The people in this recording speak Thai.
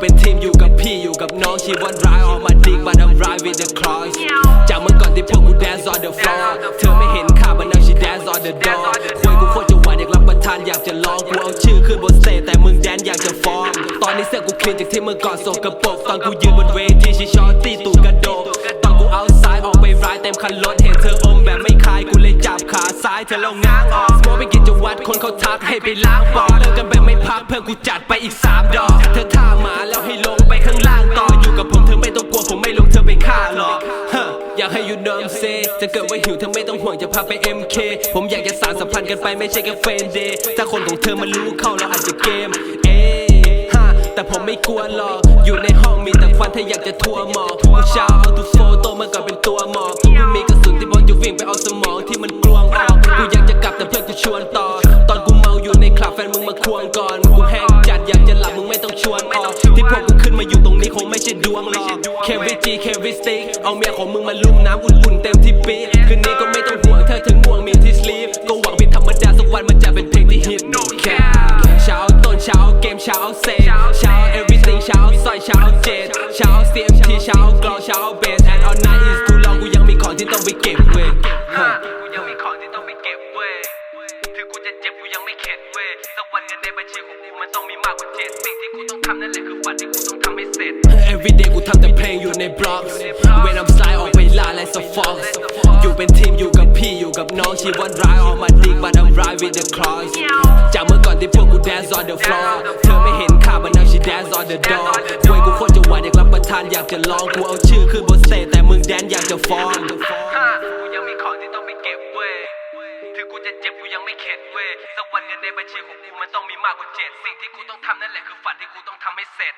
เป็นทีมอยู่กับพี่อยู่กับน้องชีวันร้ายออกมาดิก but I'm right with the claws จากเมื่อก่อนที่พวกกู dance on the floor เธอไม่เห็นค่า but now she dance on the door ควยกูโคตรจะหวานอยากรับประทานอยากจะลองกูเอาชื่อขึ้นบนสเตจแต่มึงแดนอยากจะฟ้องตอนนี้เสื้อกูคลีนจากที่เมื่อก่อนโสกระปรกตอนกูยืนบนเวทีชิชอตตี้ตูกระโดดตอนกูเอาซ้ายออกไปร้ายเต็มคันรถ เธอล้วง้างออกสมอไปกิจวัตรคนเขาทักให้ไปล้างปอดเลิกกันแบบไม่พักเพื่อกูจัดไปอีกสามดอกเธอท่าหมาแล้วให้ลงไปข้างล่างต่ออยู่กับผมเธอไม่ต้องกลัวผมไม่ลงเธอไปฆ่าหรอกฮะอยากให้อยู่นอมเซจะเกิดว่าหิวเธอไม่ต้องห่วงจะพาไป MK ผมอยากจะสานสัมพันธ์กันไปไม่ใช่แค่เฟรนเดย์ถ้าคนของเธอมันรู้เข้าเราอาจจะเกมเอ้ฮะแต่ผมไม่กลัวหรอกอยู่ในห้องมีแต่ควันถ้าอยากจะทัวร์หมอกกูเช้าเอาทุกโฟโต้มันก็เป็นตัวหมอกกูมีกระสุนที่พร้อมจะวิ่งไปเอาสมองที่มันกลวงออก แต่เพื่อนกูชวนต่อ ตอนกูเมาอยู่ในคลับแฟนมึงมาควงก่อน กูแห้งจัดอยากจะหลับมึงไม่ต้องชวนออกที่พวกกูขึ้นมาอยู่ตรงนี้คงไม่ใช่ดวงหรอกเควิจีเควิสติกเอาเมียของมึงมาลุ่มน้ำอุ่นๆเต็มที่ปีดคืนนี้ก็ไม่ต้องห่วงเธอถึงง่วงมีที่สลีปก็หวังเป็นธรรมดาสักวันมันจะเป็นเพลงที่ฮิตแค่เช้าต้นเช้าเกมเช้าเซฟเช้า everything เช้าสอยเช้าเจ็ดเช้า CMT เช้ากลองเช้าเบ ไม่เข็ดเว้ยสักวันเงินในบัญชีของกูมันต้องมีมากกว่าเจ็ดสิ่งที่กูต้องทำนั่นแหละคือฝันที่กูต้องทำให้เสร็จ Everyday กูทำแต่เพลงอยู่ในบล็อก When I'm slide ออกไปล่าและสฟอกอยู่เป็นทีมอยู่กับพี่อยู่กับน้องชีวันร้ายออกมาดิก but I'm right with the claws จากเมื่อก่อนที่พวกกู dance on the floor เธอไม่เห็นค่า but now she dance on the door ควยกูโคตรจะหวานอยากรับประทานอยากจะลองกูเอาชื่อขึ้นบนสเตจแต่มึงแดนอยากจะฟ้อง จะเจ็บกูยังไม่เข็ดเว้ยสักวันเงินในบัญชีของกูมันต้องมีมากกว่าเจ็ดสิ่งที่กูต้องทำนั่นแหละคือฝันที่กูต้องทำให้เสร็จ